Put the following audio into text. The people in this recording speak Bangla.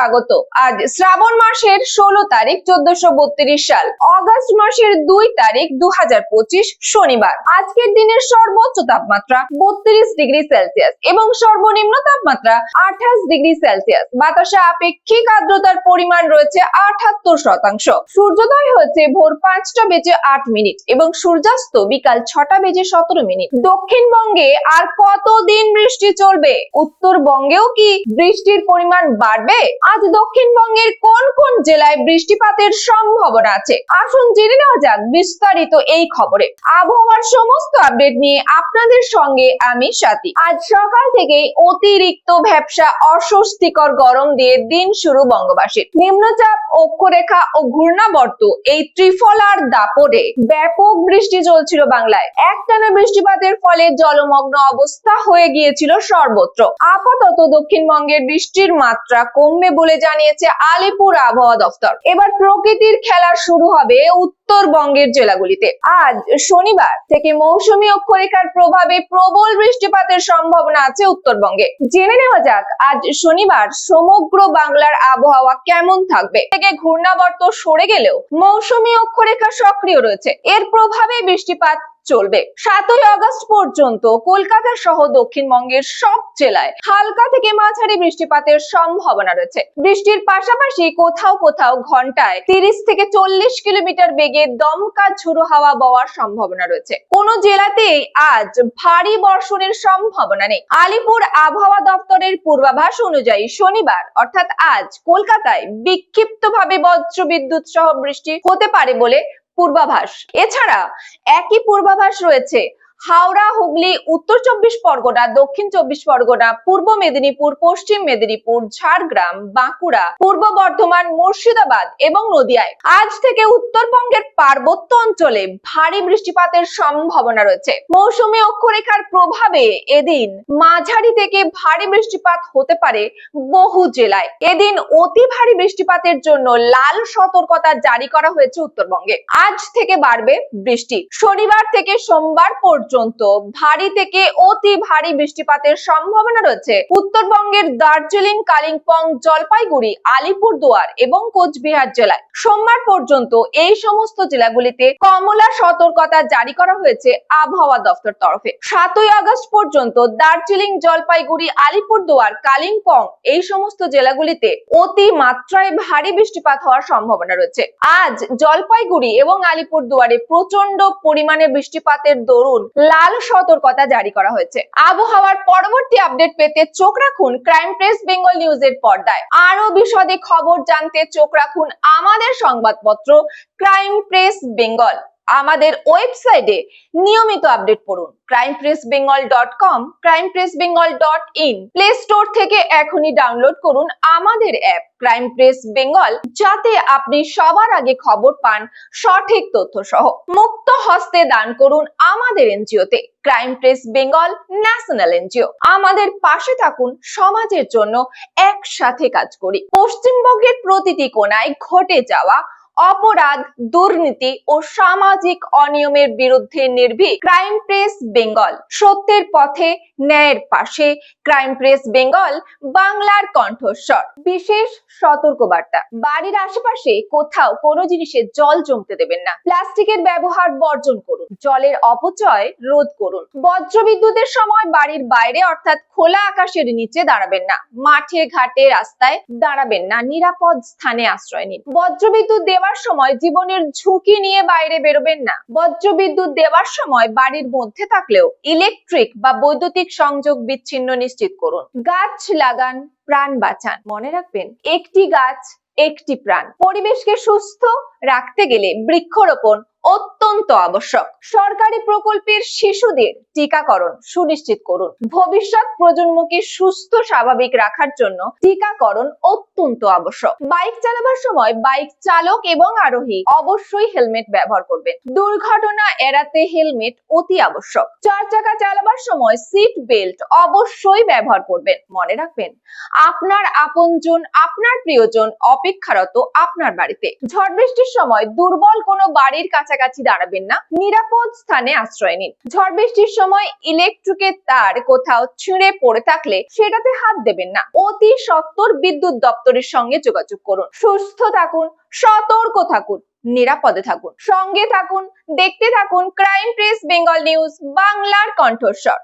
স্বাগত। আজ শ্রাবণ মাসের ষোলো তারিখ, চোদ্দশো সাল। অগস্ট মাসের দুই তারিখ দু শনিবার। আজকের দিনের সর্বোচ্চ তাপমাত্রা বত্রিশ ডিগ্রি সেলসিয়াস এবং সর্বনিম্ন তাপমাত্রা আঠাশ ডিগ্রি সেলসিয়াস। বাতাসে আপেক্ষিক আর্দ্রতার পরিমাণ রয়েছে আঠাত্তর শতাংশ। সূর্যোদয় হয়েছে ভোর পাঁচটা বেজে আট মিনিট এবং সূর্যাস্ত বিকাল ছটা বেজে সতেরো মিনিট। দক্ষিণবঙ্গে আর কতদিন বৃষ্টি চলবে? উত্তরবঙ্গেও কি বৃষ্টির পরিমাণ বাড়বে? আজ দক্ষিণবঙ্গের কোন কোন জেলায় বৃষ্টিপাতের সম্ভাবনা আছে? আসুন জেনে নেওয়া যাক বিস্তারিত এই খবরে। আবহাওয়ার সমস্ত আপডেট নিয়ে আপনাদের সঙ্গে আমি সাথী। আজ সকাল থেকেই অতিরিক্ত ভ্যাবসা অস্বস্তিকর গরম দিয়ে দিন শুরু বঙ্গবাসীর। নিম্নচাপ অক্ষরেখা ও ঘূর্ণাবর্ত এই ত্রিফলার দাপটে ব্যাপক বৃষ্টি চলছিল বাংলায়। একটানা বৃষ্টিপাতের ফলে জলমগ্ন অবস্থা হয়ে গিয়েছিল সর্বত্র। আপাতত দক্ষিণবঙ্গের বৃষ্টির মাত্রা কমবে বলে জানিয়েছে আলিপুর আবহাওয়া দফতর। এবার প্রকৃতির খেলা শুরু হবে উত্তরবঙ্গের জেলাগুলিতে। আজ শনিবার থেকে মৌসুমী অক্ষরেখার প্রভাবে প্রবল বৃষ্টিপাতের সম্ভাবনা আছে উত্তরবঙ্গে। জেনে নেওয়া যাক, আজ শনিবার সমগ্র বাংলার আবহাওয়া কেমন থাকবে? থেকে ঘূর্ণাবর্ত সরে গেলেও মৌসুমী অক্ষরেখা সক্রিয় রয়েছে। এর প্রভাবে বৃষ্টিপাত চলবে। সাতই আগস্ট পর্যন্ত কলকাতা সহ দক্ষিণবঙ্গের সব জেলায় হালকা থেকে মাঝারি বৃষ্টিপাতের সম্ভাবনা রয়েছে। বৃষ্টির পাশাপাশি কোথাও কোথাও ঘন্টায় তিরিশ থেকে চল্লিশ কিলোমিটার বেগে দমকা ঝুড়ো হাওয়া বওয়ার সম্ভাবনা রয়েছে। কোন জেলাতেই আজ ভারী বর্ষণের সম্ভাবনা নেই। আলিপুর আবহাওয়া দপ্তরের পূর্বাভাস অনুযায়ী শনিবার, অর্থাৎ আজ, কলকাতায় বিক্ষিপ্তভাবে বজ্র বিদ্যুৎ সহ বৃষ্টি হতে পারে বলে পূর্বাভাস। এছাড়া একই পূর্বাভাস রয়েছে হাওড়া, হুগলি, উত্তর চব্বিশ পরগনা, দক্ষিণ চব্বিশ পরগনা, পূর্ব মেদিনীপুর, পশ্চিম মেদিনীপুর, ঝাড়গ্রাম, বাঁকুড়া, পূর্ব বর্ধমান, মুর্শিদাবাদ এবং নদিয়ায়। আজ থেকে উত্তরবঙ্গের পার্বত্য অঞ্চলে ভারী বৃষ্টিপাতের সম্ভাবনা রয়েছে। মৌসুমী অক্ষরেখার প্রভাবে এদিন মাঝারি থেকে ভারী বৃষ্টিপাত হতে পারে বহু জেলায়। এদিন অতি ভারী বৃষ্টিপাতের জন্য লাল সতর্কতা জারি করা হয়েছে উত্তরবঙ্গে। আজ থেকে বাড়বে বৃষ্টি। শনিবার থেকে সোমবার পর্যন্ত ভারী থেকে অতি ভারী বৃষ্টিপাতের সম্ভাবনা রয়েছে। উত্তরবঙ্গের দার্জিলিং, কালিম্পং, জলপাইগুড়ি, আলিপুরদুয়ার এবং কোচবিহার জেলায়। সোমবার পর্যন্ত এই সমস্ত জেলাগুলিতে কমলা সতর্কতা জারি করা হয়েছে আবহাওয়া দফতর তরফে। সাতই আগস্ট পর্যন্ত দার্জিলিং, জলপাইগুড়ি, আলিপুরদুয়ার, কালিম্পং এই সমস্ত জেলাগুলিতে অতি মাত্রায় ভারী বৃষ্টিপাত হওয়ার সম্ভাবনা রয়েছে। আজ জলপাইগুড়ি এবং আলিপুরদুয়ারে প্রচণ্ড পরিমাণে বৃষ্টিপাতের দরুন লাল সতর্কতা জারি করা হয়েছে। আবহাওয়ার পরবর্তী আপডেট পেতে চোখ রাখুন ক্রাইম প্রেস বেঙ্গল নিউজের পর্দায়। আরও বিশদে খবর জানতে চোখ রাখুন আমাদের সংবাদপত্র ক্রাইম প্রেস বেঙ্গল আমাদের ওয়েবসাইটে নিয়মিত আপডেট পড়ুন। Crime press Bengal dot com crime press Bengal dot in play store থেকে এখনই ডাউনলোড করুন আমাদের অ্যাপ ক্রাইম প্রেস বেঙ্গল যাতে আপনি সবার আগে খবর পান সঠিক তথ্য সহ মুক্ত হস্তে দান করুন আমাদের এনজিওতে crime press Bengal national NGO. আমাদের পাশে থাকুন সমাজের জন্য একসাথে কাজ করি। পশ্চিমবঙ্গের প্রতিটি কোনায় ঘটে যাওয়া অপরাধ, দুর্নীতি ও সামাজিক অনিয়মের বিরুদ্ধে নির্ভীক ক্রাইম প্রেস বেঙ্গল। সত্যের পথে, ন্যায়ের পাশে, ক্রাইম প্রেস বেঙ্গল, বাংলার কণ্ঠস্বর। বিশেষ সতর্কবার্তা, বাড়ির আশেপাশে কোথাও কোনো জিনিসে জল জমতে দেবেন না। প্লাস্টিকের ব্যবহার বর্জন করুন, জলের অপচয় রোধ করুন। বজ্রবিদ্যুতের সময় বাড়ির বাইরে, অর্থাৎ খোলা আকাশের নিচে দাঁড়াবেন না। মাঠে, ঘাটে, রাস্তায় দাঁড়াবেন না। নিরাপদ স্থানে আশ্রয় নিন। বজ্রবিদ্যুৎ দেওয়ার সময় জীবনের ঝুঁকি নিয়ে বাইরে বেরোবেন না। বজ্র বিদ্যুৎ দেওয়ার সময় বাড়ির মধ্যে থাকলেও ইলেকট্রিক বা বৈদ্যুতিক সংযোগ বিচ্ছিন্ন নিশ্চিত করুন। গাছ লাগান, প্রাণ বাঁচান। মনে রাখবেন, একটি গাছ একটি প্রাণ। পরিবেশকে সুস্থ রাখতে গেলে বৃক্ষরোপণ অত্যন্ত আবশ্যক। সরকারি প্রকল্পের শিশুদের টিকাকরণ সুনিশ্চিত করুন। ভবিষ্যৎ প্রজন্মকে সুস্থ, স্বাভাবিক রাখার জন্য টিকাকরণ অত্যন্ত আবশ্যক। বাইক চালাবার সময় বাইক চালক এবং আরোহী অবশ্যই হেলমেট ব্যবহার করবেন। দুর্ঘটনা এড়াতে হেলমেট অতি আবশ্যক। চার চাকা চালাবার সময় সিট বেল্ট অবশ্যই ব্যবহার করবেন। মনে রাখবেন, আপনার আপনজন, আপনার প্রিয়জন অপেক্ষারত আপনার বাড়িতে। ঝড় বৃষ্টির সময় দুর্বল কোনো বাড়ির কাছে কাছাকাছি দাঁড়াবেন না। নিরাপদ স্থানে আশ্রয় নিন। ঝড় বৃষ্টির সময় ইলেকট্রিকের তার কোথাও ছিঁড়ে পড়ে থাকলে সেটাতে হাত দেবেন না। অতি সত্তর বিদ্যুৎ দপ্তরের সঙ্গে যোগাযোগ করুন। সুস্থ থাকুন, সতর্ক থাকুন, নিরাপদে থাকুন। সঙ্গে থাকুন, দেখতে থাকুন ক্রাইম প্রেস বেঙ্গল নিউজ বাংলার কণ্ঠস্বর।